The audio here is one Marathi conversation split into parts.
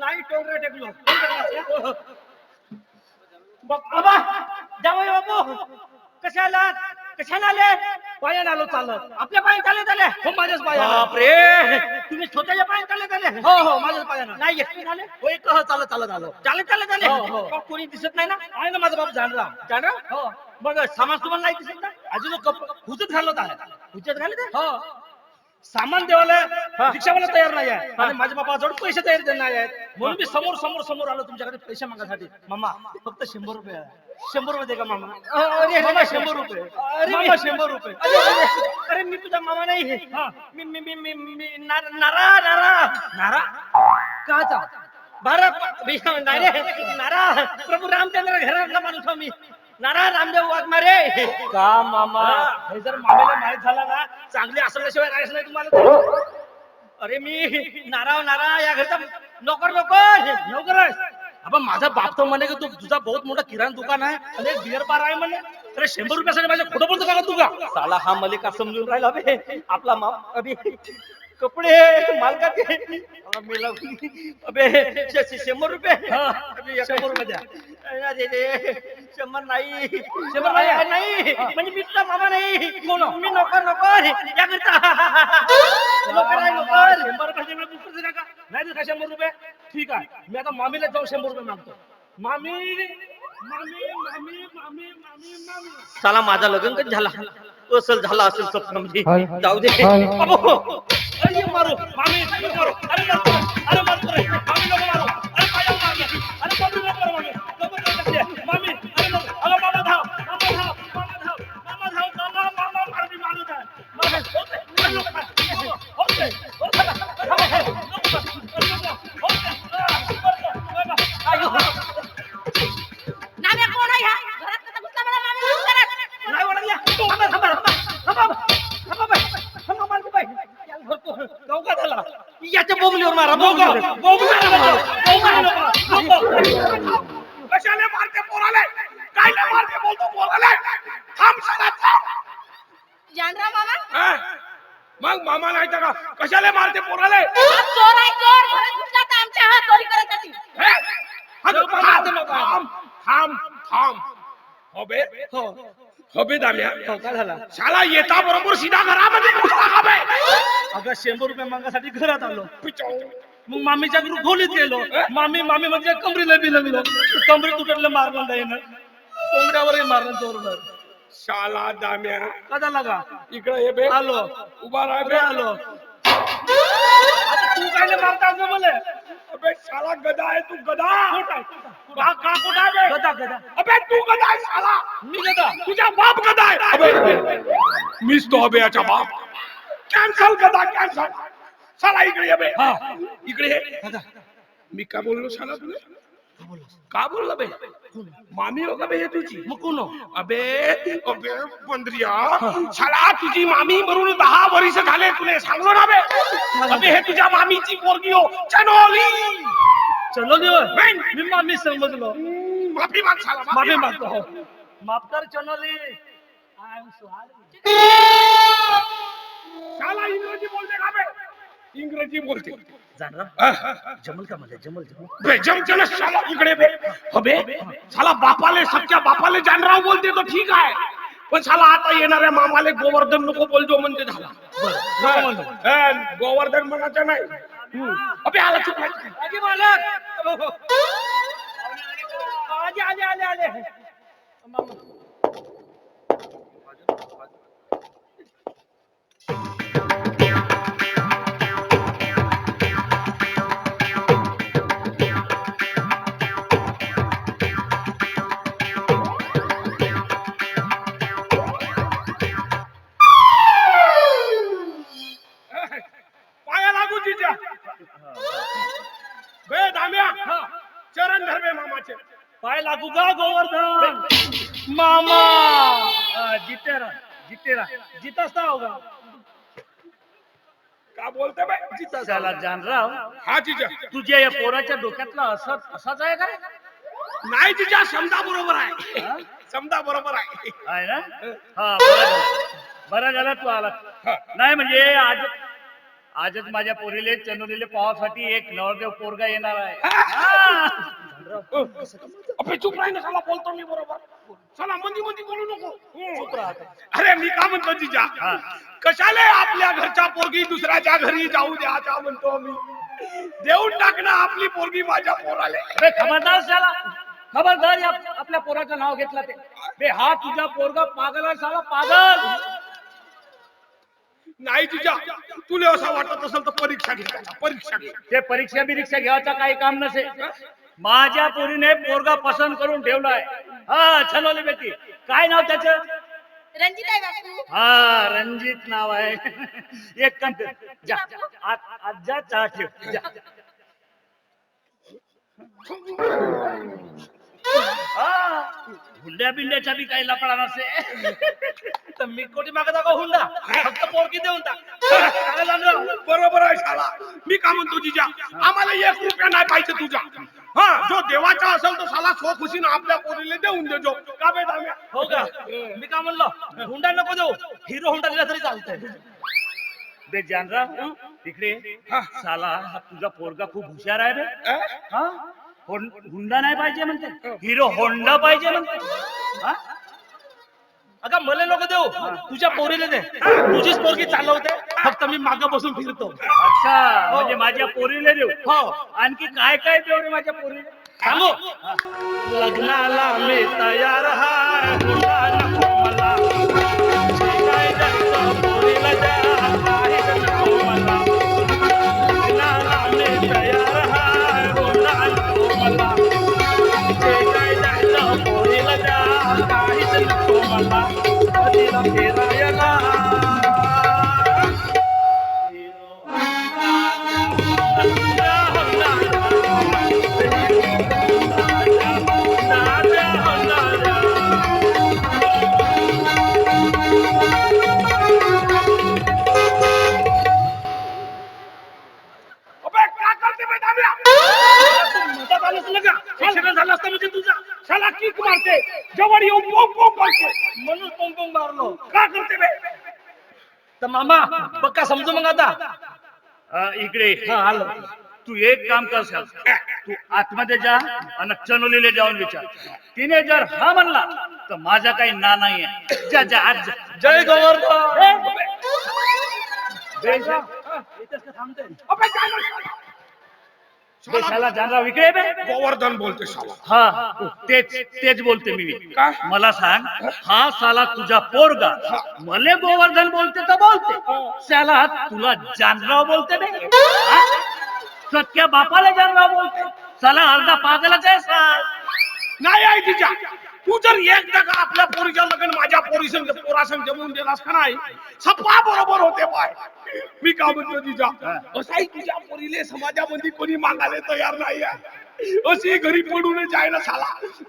नाही टोंगरे टेकलो. बाबा जावई बाबू. कशाला? कशाला आले? पायाने आलो चालत. आपल्या पायाने चालत आले हो माझ्याच पायाने बापरे. तुम्ही स्वतःच्या पायाने चालत आले हो हो माझ्याच पायाने नाही झाले हो एक चालत चालत आलो. चालत चालत आले? हो कोणी दिसत नाही ना? आहे ना माझा बाप जाणरा जाणरा हो. मग सामान तुम्हाला नाही दिसत ना? अजून कप हुजत घालत आहे. हुजत घालत हो. सामान देवाला रिक्षावाला तयार नाही आहे आणि माझ्या बापाजवळ पैसे तयार नाही आहेत म्हणून मी समोर समोर समोर आलो तुमच्याकडे पैसे मागासाठी मामा फक्त शंभर रुपये. शंभर रुपये दे का मामा मामा शंभर रुपये मामा शंभर रुपये अरे मी तुझा मामा नाही मी मी मी मी मी नारा नारा नारा काचा भारत नारा प्रभू रामचंद्र घरातला माणूस मी नारा रामदेव वाघमारे. का मामा? हे. जर मामेला माहीत झाला ना चांगली असल्याशिवाय राहायचं नाही तुम्हाला तर. अरे मी नाराव नारा या घरचा नोकर नोकर. नोकर. अबा माझा बाप तर म्हणे की तू तुझा बहुत मोठा किराणा दुकान आहे. आणि एक बिअर बार आहे म्हणे. अरे शंभर रुपयासाठी माझ्या खोटं बोलतो का तू का साला हा मलिका समजून राहिला बे. आपला माप अबे. कपडे मालकाचे. अबे श- श- शंभर रुपये. शंभर रुपये द्या शंभर नाही. शंभर नाही नाही. म्हणजे मी तुझा मामा नाही. मी नोकर नोकर. या करता नोकर आहे नोकर. शंभर रुपये मी का नाही शंभर रुपये? ठीक आहे. मी आता मामीला जाऊन शंभर रुपये मागतो. मामी साला माझा लग्न कधी झाला? असेल झाला असेल सप्तमजी जाऊ दे. अरे मारू. मामी मारू. अरे नको अरे मारू. चौका झाला. याच्या बोगलीवर मारा. बोगलीवर बोगलीवर मारा. कशाने मारते पोराले? काय नाही मारते बोलतो पोराले? थांब सगळा जानराव मामा हा? मग मामा नाही का? कशाले मारते पोराले? हा चोर आहे चोर घरात घुसला तर आमच्या हात चोरी हे? हा, थांब थांब थांब थांब. हो बे. हो. हो बे दाम्या. चौका झाला. शाला येता बरोबर सीधा घरामध्ये घुसला का बे. अगं शंभर रुपये मागासाठी घरात आलो. पिचो. मग मामीच्या घरी खोलीत गेलो. मामी मामी म्हणजे कमरीला बिल बिलो. कमरी तुटलं मारलं नाही ना. कोंबड्यावरही मारलं चोरलं. शाला दाम्या. कदा लागा इकडे ये बे. आलो. उभा राह बे आलो. आता तू काय मारता असं मला अबे शाला गदा आहे तू गदा। का का कुठं आहे बे? गदा गदा। अबे तू गदा आहे शाला। मी गदा। तुझा बाप गदा आहे अबे मीच तो अबे याचा बाप। कॅन्सल गदा कॅन्सल चला इकडे ये बे। हा. इकडे ये। मी काय बोललो शाला तुला? का बोलला बे मामी हो का बे हे तुझी मग कोण अबे अबे बंद्रिया शाला तुझी मामी मरून दहा वर्ष झाले तुले सांगलो ना बे अबे हे तुझ्या मामीची पोरगी हो चनोली चलो देव नाही. मी मामी समजलो हम्म, माफी माग शाला माफी माग मागतो हो माफ कर चनोली आय एम सॉरी शाला इंग्रजी बोलते का बे इंग्रजी बोलते जाणार जमल का मला जमल जमल. बे जमचन शाला इकडे बे. अबे शाला बापाले सख्या बापाले जानराव बोलते तो ठीक आहे. पण शाला आता येणाऱ्या मामाले गोवर्धन नको बोलतो म्हणजे झाला? हा, गोवर्धन म्हणायचं नाही. हम्म. अबे आला चुप. आजी मालक. आजी आले आले आले मामाचे पाय लागू का गोवर्धन. मामा. हा, जिते रा जिते रा जिताच होगा का बोलते बे त्याला जानराव हा तिच्या तुझ्या या पोराच्या डोक्यातला असा असाच आहे का? नाही तिच्या समजा बरोबर आहे. समजा बरोबर आहे. आहे ना? हा बरं झालं. बरं झालं तू आला. नाही म्हणजे आज आजच माझ्या पोरीले चंदुरीले पावासाठी एक नवरदेव पोरगा येणार आहे. हा. अबे चुप राही ना साला बोलतो मी बरोबर. चला मंदी मंदी बोलू नको. चुप राहा. अरे मी का म्हणतो जिजा? हा. कशाले आपल्या घरच्या पोरगी दुसऱ्याच्या घरी जाऊ द्याचा म्हणतो मी. देऊन टाक ना आपली पोरगी माझ्या पोराले. अबे खबरदार साला. खबरदार या आपल्या पोराचं नाव घेतलं ते. बे हा तुझा पोरगा पागल आहे साला पागल. नाही तुझ्या तुला असं वाटत असेल तर परीक्षा घे त्याचा, परीक्षा घे. ते परीक्षा बिरीक्षा घ्यायचं काही काम नसे माझ्या पोरीने पोरगा पसंत करून ठेवलाय. हा छनवली बेटी. काय नाव त्याचं? रणजित आहे बापू. हा रणजित नाव आहे. एक काम कर. जा आत- आत जा चहा ठेव. जा. हुंड्या बिंड्याच्या बी काही लपडा नसे. तर मी कोटी मागत का हुंडा. फक्त पोरकी देऊन टाक. काय झालं? बरोबर आहे शाळा. मी का म्हणतो जिजा? आम्हाला एक रुपया नाही पाहिजे तुझा. हा जो देवाचा असेल तर साला सो खुशीनं आपल्या पोरीला देऊन देजो. का बे दाम्या हो का? मी काय म्हणलो? हुंडा नको देऊ. हिरो हुंडा दिला तरी चालतंय. बे जानराव इकडे साला हा तुझा पोरगा खूप हुशार आहे रे? हा? हों- हुंडा नाही पाहिजे म्हणते. हिरो होंडा पाहिजे म्हणते. हा? अगं मला नको देऊ. तुझ्या पोरीला दे. तुझीच पोरगी चालवते फक्त मी मागे बसून फिरतो. अच्छा म्हणजे माझ्या पोरीला देऊ. हो. आणखी काय काय देऊ रे माझ्या पोरीला? सांगू? लग्नाला मी तयार मला? 起来 मामा पक्का समजू मग आता? इकडे. हा आलो. तू एक काम कर साहेब. तू आतमध्ये जा आणि चनोलीले जाऊन विचार. तिने जर हा म्हणला तर माझा काही ना नाहीये. जा जा आज जा. जय गोवर्धन अबे काय म्हणतो? देशाला बे. गोवर्धन बोलते शाला. हा तेच तेच बोलते मी. काय? मला सांग हा साला तुझा पोरगा मले गोवर्धन बोलते तर बोलते. साला तुला जानराव बोलते बे. हा? सख्या बापाला जानराव बोलते. साला अर्धा पागलाच आहे साल नाही आहे तिच्या. तू जर एकदा का आपल्या पोरीच्या लग्न माझ्या पोरी संग पोरा संग जमवून दिलास का नाही? सप्पा बरोबर होते पाय मी का म्हणतो तिच्या असाही तुझ्या पोरीले समाजामध्ये कोणी मागायला तयार नाही अशी घरी पडून जाय ना साला.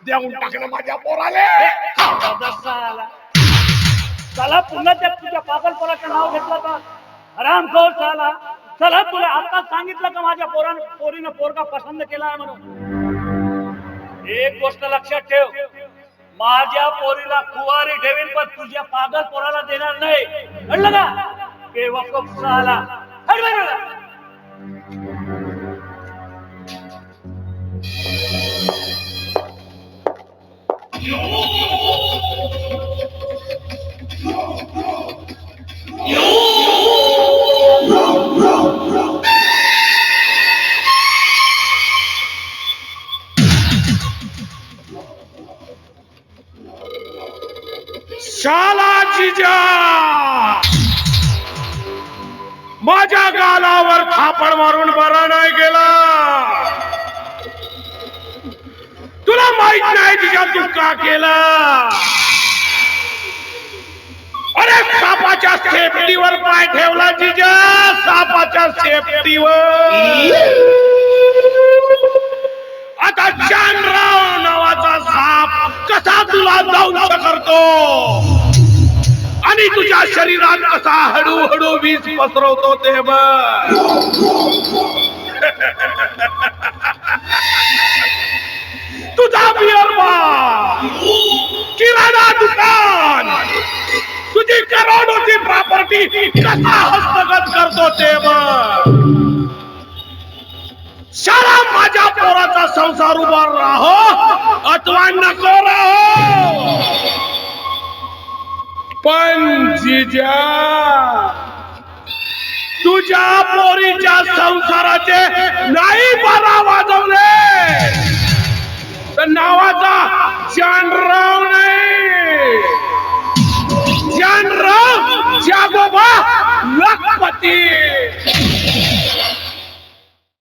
देऊन टाकणं माझ्या पोराले. साला. पुन्हा त्या तुझ्या पागलपणाचं नाव घेतलं का आराम कर साला. चला तुला आता सांगितलं का माझ्या पोरानं पोरीनं पोरगा पसंत केला आहे म्हणून? एक गोष्ट लक्षात ठेव. माझ्या पोरीला कुवारी ठेवीन पण तुझ्या पागल पोराला देणार नाही. कळलं का? ते वकफ साला. माझ्या गालावर थापड मारून बरा नाही गेला. तुला माहीत नाही तिच्या तू का केला. अरे सापाच्या सेफ्टीवर पाय ठेवला जिजा. सापाच्या सेफ्टीवर. आता जानराव नावाचा साप कसा तुला दंश करतो? आणि तुझ्या शरीरात कसा हळूहळू वीज पसरवतो ते तुझा बिअर किराणा दुकान तुझी करोडोची प्रॉपर्टी कसा हस्तगत करतो ते शाळा माझ्या पोराचा संसार उभा राहो अथवा नको राहो. पण जिजा तुझ्या पोरीच्या संसाराचे नाही बारा वाजवले. तर नावाचा जानराव नाही. जानराव जागोबा लखपती.